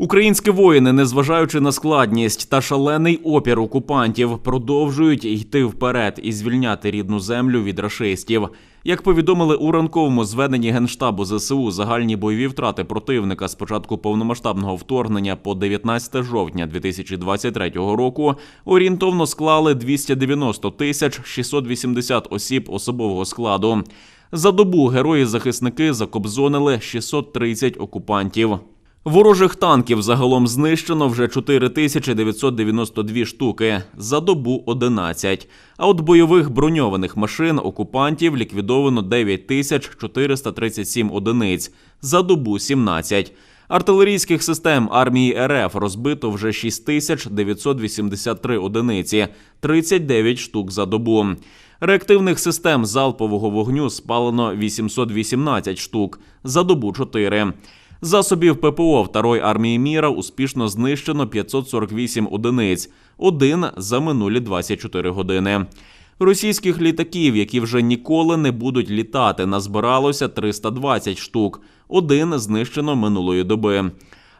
Українські воїни, незважаючи на складність та шалений опір окупантів, продовжують йти вперед і звільняти рідну землю від рашистів. Як повідомили у ранковому зведенні генштабу ЗСУ, загальні бойові втрати противника з початку повномасштабного вторгнення по 19 жовтня 2023 року орієнтовно склали 290 тисяч 680 осіб особового складу. За добу герої-захисники закобзонили 630 окупантів. Ворожих танків загалом знищено вже 4992 штуки, за добу 11. А от бойових броньованих машин окупантів ліквідовано 9437 одиниць, за добу 17. Артилерійських систем армії РФ розбито вже 6983 одиниці, 39 штук за добу. Реактивних систем залпового вогню спалено 818 штук, за добу 4. Засобів ППО Второї армії міра успішно знищено 548 одиниць, один за минулі 24 години. Російських літаків, які вже ніколи не будуть літати, назбиралося 320 штук, один знищено минулої доби.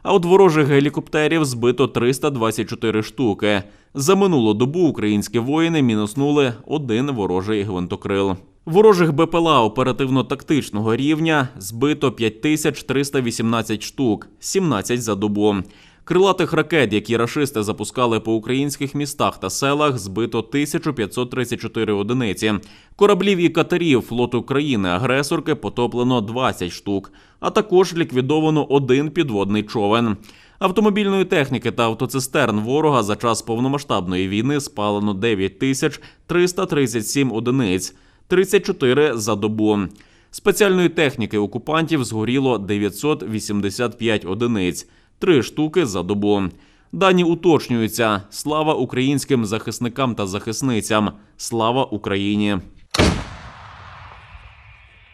А от ворожих гелікоптерів збито 324 штуки. За минулу добу українські воїни мінуснули один ворожий гвинтокрил. Ворожих БПЛА оперативно-тактичного рівня збито 5318 штук, 17 за добу. Крилатих ракет, які рашисти запускали по українських містах та селах, збито 1534 одиниці. Кораблів і катерів флоту країни-агресорки потоплено 20 штук, а також ліквідовано один підводний човен. Автомобільної техніки та автоцистерн ворога за час повномасштабної війни спалено 9337 одиниць, 34 за добу. Спеціальної техніки окупантів згоріло 985 одиниць, 3 штуки за добу. Дані уточнюються. Слава українським захисникам та захисницям. Слава Україні!